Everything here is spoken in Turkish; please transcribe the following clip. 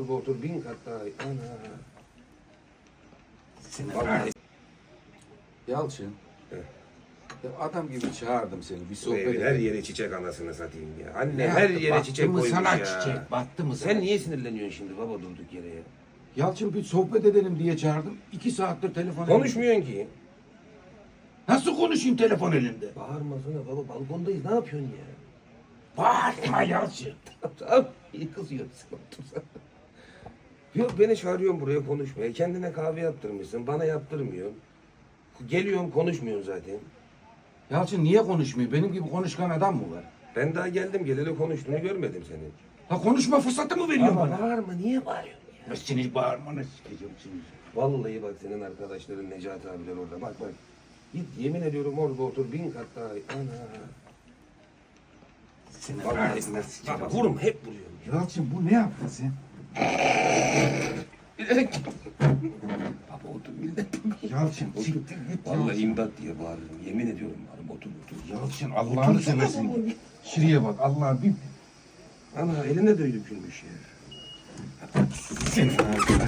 orada otur bin kat daha. Ana. Vallahi. Yalçın. Ya adam gibi çağırdım seni bir Bu sohbet evin her edelim. yere çiçek anasını satayım ya. Anne Ne her yaptı? yere Battı çiçek mı koymuş sana ya. çiçek? Battı mı sana? Sen niye sinirleniyorsun şimdi baba durduk yere ya? Yalçın bir sohbet edelim diye çağırdım. İki saattir telefon Konuşmuyorsun ki. Nasıl konuşayım telefon elinde? Bağırmasana baba balkondayız ne yapıyorsun ya? Bağırma Yalçın. Tamam iyi kızıyorsun otursana. Yok beni çağırıyorsun buraya konuşmaya. Kendine kahve yaptırmışsın bana yaptırmıyorsun. Geliyorum konuşmuyorsun zaten. Yalçın niye konuşmuyor? Benim gibi konuşkan adam mı var? Ben daha geldim geleli konuştuğunu görmedim senin. Ha konuşma fırsatı mı veriyorsun Ama bana? bağırma niye bağırıyorsun ya? Senin bağırmanı sikeceğim şimdi. Vallahi bak senin arkadaşların Necati abiler orada. Bak bak. Git yemin ediyorum orada otur bin kat daha. Ana. Senin Vallahi sikeceğim. bak vurum hep vuruyorum. Yalçın bu ne yaptın sen? Baba otur millet. Yalçın siktir git. Vallahi imdat diye bağırırım. Yemin ediyorum bağırırım otur otur. Yalçın Allah'ını seversin. Şuraya bak Allah'ın bir... Ana eline de dökülmüş ya. Ağzına